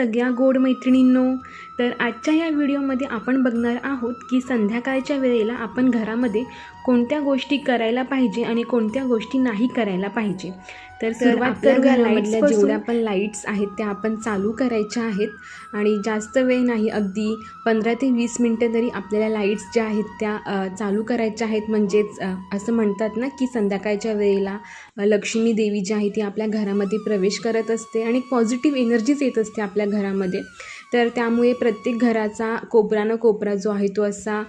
सगळ्या गोड मैत्रिणींनो तर आजच्या या व्हिडिओमध्ये आपण बघणार आहोत की संध्याकाळच्या वेळेला आपण घरामध्ये कोणत्या गोष्टी करायला पाहिजे आणि कोणत्या गोष्टी नाही करायला पाहिजे. तर सुरुवात करूया घरामधल्या. जेवढ्या पण लाईट्स आहेत त्या आपण चालू करायच्या आहेत. आणि जास्त वेळ नाही अगदी पंधरा ते वीस मिनटं तरी आपल्याला लाईट्स ज्या आहेत त्या चालू करायच्या आहेत. म्हणजेच असं म्हणतात ना की संध्याकाळच्या वेळेला लक्ष्मी देवी जी आहे ती आपल्या घरामध्ये प्रवेश करत असते आणि पॉझिटिव्ह एनर्जीच येत असते आपल्या घरामध्ये. तर त्यामुळे प्रत्येक घराचा कोपरा न कोपरा जो आहे तो असा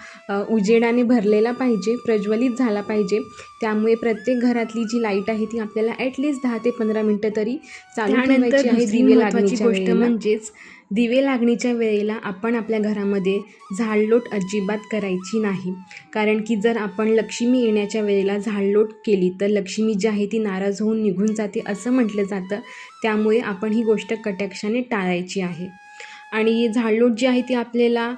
उजेडाने भरलेला पाहिजे प्रज्वलित झाला पाहिजे. त्यामुळे प्रत्येक घरातली जी लाइट आहे ती आपल्याला ॲटलिस्ट दहा ते पंधरा मिनटं तरी चालू ठेवायची आहे दिवे लागण्याच्या गोष्ट. म्हणजेच दिवे लागण्याच्या वेळेला आपण आपल्या घरामध्ये झाडलोट अजिबात करायची नाही. कारण की जर आपण लक्ष्मी येण्याच्या वेळेला झाडलोट केली तर लक्ष्मी जी आहे ती नाराज होऊन निघून जाते असं म्हटलं जातं. त्यामुळे आपण ही गोष्ट कटाक्षाने टाळायची आहे. आणि झाडलोट जी आहे ती आपल्याला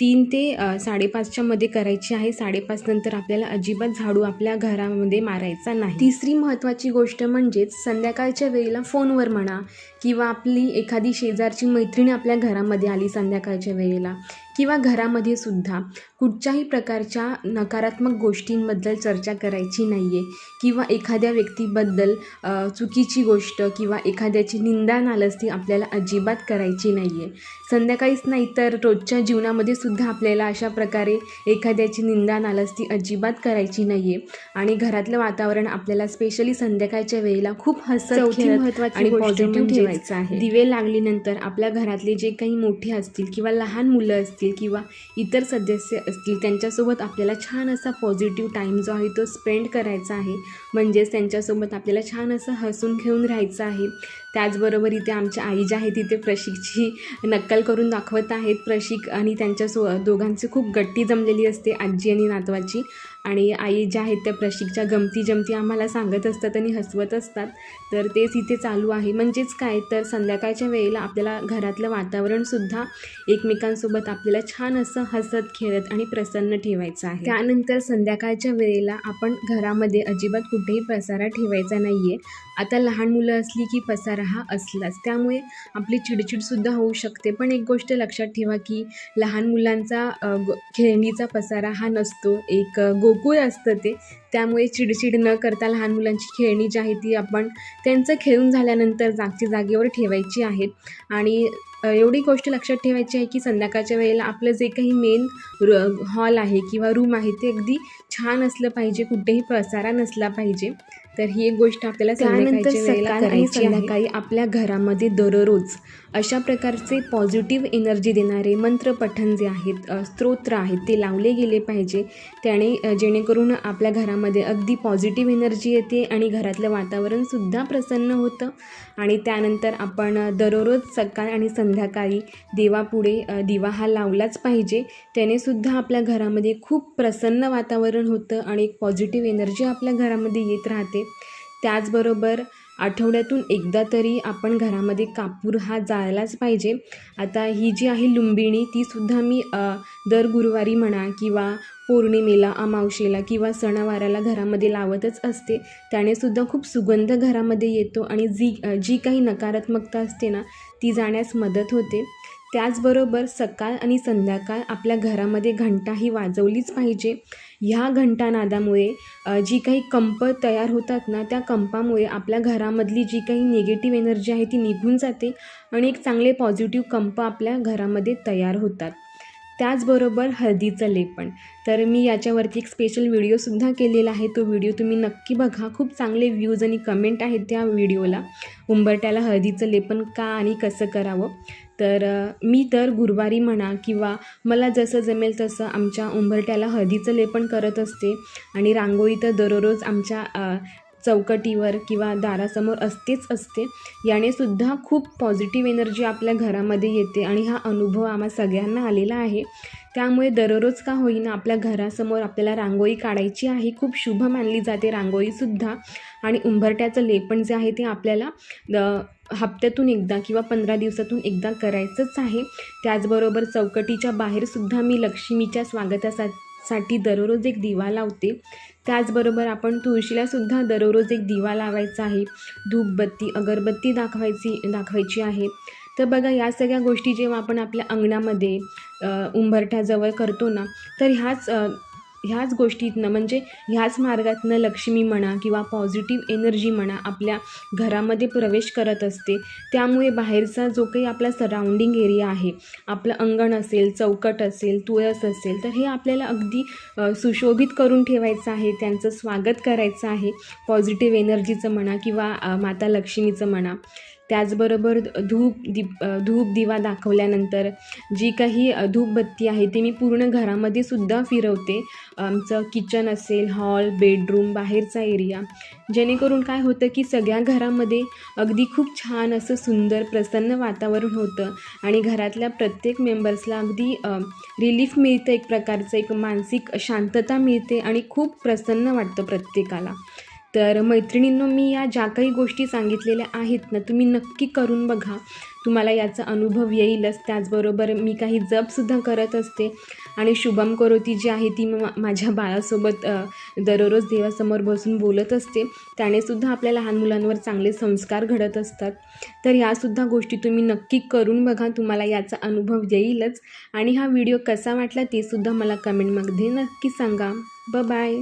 तीन ते साडेपाचच्यामध्ये साडेपाचच्या मध्ये करायची आहे. साडेपाच नंतर आपल्याला अजिबात झाडू आपल्या घरामध्ये मारायचा नाही. तिसरी महत्त्वाची गोष्ट म्हणजेच संध्याकाळच्या वेळेला फोनवर म्हणा किंवा आपली एखादी शेजारची मैत्रिणी आपल्या घरामध्ये आली संध्याकाळच्या वेळेला किंवा घरामध्ये सुद्धा कुठच्याही प्रकारच्या नकारात्मक गोष्टींबद्दल चर्चा करायची नाही आहे किंवा एखाद्या व्यक्तीबद्दल चुकीची गोष्ट किंवा एखाद्याची निंदा नालस्ती आपल्याला अजिबात करायची नाही आहे संध्याकाळीच नाही तर रोजच्या जीवनामध्ये सुद्धा आपल्याला अशा प्रकारे एखाद्याची निंदा नालस्ती अजिबात करायची नाही आहे आणि घरातलं वातावरण आपल्याला स्पेशली संध्याकाळच्या वेळेला खूप हसत आणि पॉझिटिव्ह ठेवायचं आहे. दिवे लागल्यानंतर आपल्या घरातले जे काही मोठे असतील किंवा लहान मुलं असतील किंवा इतर सदस्य असतील त्यांच्यासोबत आपल्याला छान असा पॉझिटिव्ह टाईम जो आहे तो स्पेंड करायचा आहे. म्हणजेच त्यांच्यासोबत आपल्याला छान असं हसून खेळून राहायचं आहे. त्याचबरोबर इथे आमच्या आई ज्या आहेत तिथे प्रशिकची नक्कल करून दाखवत आहेत. प्रशिक आणि त्यांच्यासो दोघांची खूप गट्टी जमलेली असते आजी आणि नातवाची. आणि आई ज्या आहेत त्या प्रशिकच्या गमती जमती आम्हाला सांगत असतात आणि हसवत असतात. तर तेच इथे चालू आहे. म्हणजेच काय? तर संध्याकाळच्या वेळेला आपल्याला घरातलं वातावरणसुद्धा एकमेकांसोबत आपल्याला छान असं हसत खेळत आणि प्रसन्न ठेवायचं आहे. त्यानंतर संध्याकाळच्या वेळेला आपण घरामध्ये अजिबात कुठेही पसारा ठेवायचा नाही आहे आता लहान मुलं असली की पसारा हा असलाच. त्यामुळे आपली चिडचिडसुद्धा होऊ शकते. पण एक गोष्ट लक्षात ठेवा की लहान मुलांचा गो- खेळणीचा पसारा हा नसतो. एक गोकुळ असतं ते. त्यामुळे चिडचिड न करता लहान मुलांची खेळणी जी आहे ती आपण त्यांचं खेळून झाल्यानंतर जागच्या जागेवर ठेवायची आहेत आणि एवढी गोष्ट लक्षात ठेवायची आहे की संध्याकाळच्या वेळेला आपलं जे काही मेन हॉल आहे किंवा रूम आहे ते अगदी छान असलं पाहिजे. कुठेही पसारा नसला पाहिजे. तर ही एक गोष्ट आपल्याला त्यानंतर सकाळ आणि. संध्याकाळी आपल्या घरामध्ये दररोज अशा प्रकारचे पॉझिटिव्ह एनर्जी देणारे मंत्रपठण जे आहेत स्तोत्र आहेत ते लावले गेले पाहिजे. त्याने जेणेकरून आपल्या घरामध्ये अगदी पॉझिटिव्ह एनर्जी येते आणि घरातलं वातावरणसुद्धा प्रसन्न होतं. आणि त्यानंतर आपण दररोज सकाळ आणि संध्याकाळी देवापुढे दिवा हा लावलाच पाहिजे. त्याने सुद्धा आपल्या घरामध्ये खूप प्रसन्न वातावरण होतं आणि एक पॉझिटिव्ह एनर्जी आपल्या घरामध्ये येत राहते. त्याचबरोबर आठवड्यातून एकदा तरी आपण घरामध्ये कापूर हा जाळलाच पाहिजे. आता ही जी आहे लुंबिणी तीसुद्धा मी दर गुरुवारी म्हणा किंवा पौर्णिमेला अमावशेला किंवा सणावाराला घरामध्ये लावतच असते. त्याने सुद्धा खूप सुगंध घरामध्ये येतो आणि जी जी काही नकारात्मकता असते ना ती जाण्यास मदत होते. त्याचबरोबर सकाळ आणि संध्याकाळ आपल्या घरामध्ये घंटा ही वाजवलीच पाहिजे. ह्या घंटानादामुळे जी काही कंप तयार होतात ना त्या कंपामुळे आपल्या घरामधली जी काही निगेटिव्ह एनर्जी आहे ती निघून जाते आणि एक चांगले पॉझिटिव्ह कंप आपल्या घरामध्ये तयार होतात. त्याचबरोबर हळदीचं लेपण तर मी याच्यावरती एक स्पेशल व्हिडिओसुद्धा केलेला आहे. तो व्हिडिओ तुम्ही नक्की बघा. खूप चांगले व्ह्यूज आणि कमेंट आहेत त्या व्हिडिओला उंबरट्याला हळदीचं लेपन का आणि कसं करावं? तर मी तर गुरुवारी म्हणा किंवा मला जसं जमेल तसं आमच्या उंबरट्याला हळदीचं लेपन करत असते. आणि रांगोळी तर दररोज आमच्या चौकटीवर किंवा दारासमोर असतेच असते. याने सुद्धा खूप पॉझिटिव्ह एनर्जी आपल्या घरामध्ये येते आणि हा अनुभव आम्हा सगळ्यांना आलेला आहे. त्यामुळे दररोज का होईना आपल्या घरासमोर आपल्याला रांगोळी काढायची आहे खूप शुभ मानली जाते रांगोळीसुद्धा आणि उंबरट्याचं लेपण जे आहे ते आपल्याला द हप्त्यातून एकदा किंवा पंधरा दिवसातून एकदा करायचंच आहे. त्याचबरोबर चौकटीच्या बाहेरसुद्धा मी लक्ष्मीच्या स्वागतासाठी साठी दररोज एक दिवा लावते. त्याचबरोबर आपण तुळशीलासुद्धा दररोज एक दिवा लावायचा आहे. धूपबत्ती अगरबत्ती दाखवायची दाखवायची आहे. तर बघा या सगळ्या गोष्टी जेव्हा आपण आपल्या अंगणामध्ये उंबरठ्याजवळ करतो ना तर ह्याच ह्याच गोष्टीतनं म्हणजे ह्याच मार्गातनं लक्ष्मी म्हणा किंवा पॉझिटिव्ह एनर्जी म्हणा आपल्या घरामध्ये प्रवेश करत असते त्यामुळे बाहेरचा जो काही आपला सराउंडिंग एरिया आहे आपलं अंगण असेल चौकट असेल तुळस असेल तर हे आपल्याला अगदी सुशोभित करून ठेवायचं आहे त्यांचं स्वागत करायचं आहे पॉझिटिव्ह एनर्जीचं म्हणा किंवा माता लक्ष्मीचं म्हणा. त्याचबरोबर धूप दीप धूप दिवा दाखवल्यानंतर जी काही धूपबत्ती आहे ती मी पूर्ण घरामध्ये सुद्धा फिरवते. आमचं किचन असेल हॉल बेडरूम बाहेरचा एरिया. जेणेकरून काय होतं की सगळ्या घरामध्ये अगदी खूप छान असं सुंदर प्रसन्न वातावरण होतं आणि घरातल्या प्रत्येक मेंबर्सला अगदी रिलीफ मिळतं एक प्रकारचं एक मानसिक शांतता मिळते आणि खूप प्रसन्न वाटतं प्रत्येकाला. तर मैत्रिणींनो मी या ज्या काही गोष्टी सांगितलेल्या आहेत ना तुम्ही नक्की करून बघा. तुम्हाला याचा अनुभव येईलच. त्याचबरोबर मी काही जपसुद्धा करत असते. आणि शुभम करोती जी आहे ती मा माझ्या बाळासोबत दररोज देवासमोर बसून बोलत असते. त्यानेसुद्धा आपल्या लहान मुलांवर चांगले संस्कार घडत असतात. तर यासुद्धा गोष्टी तुम्ही नक्की करून बघा. तुम्हाला याचा अनुभव येईलच. आणि हा व्हिडिओ कसा वाटला तेसुद्धा मला कमेंटमध्ये नक्की सांगा. ब बाय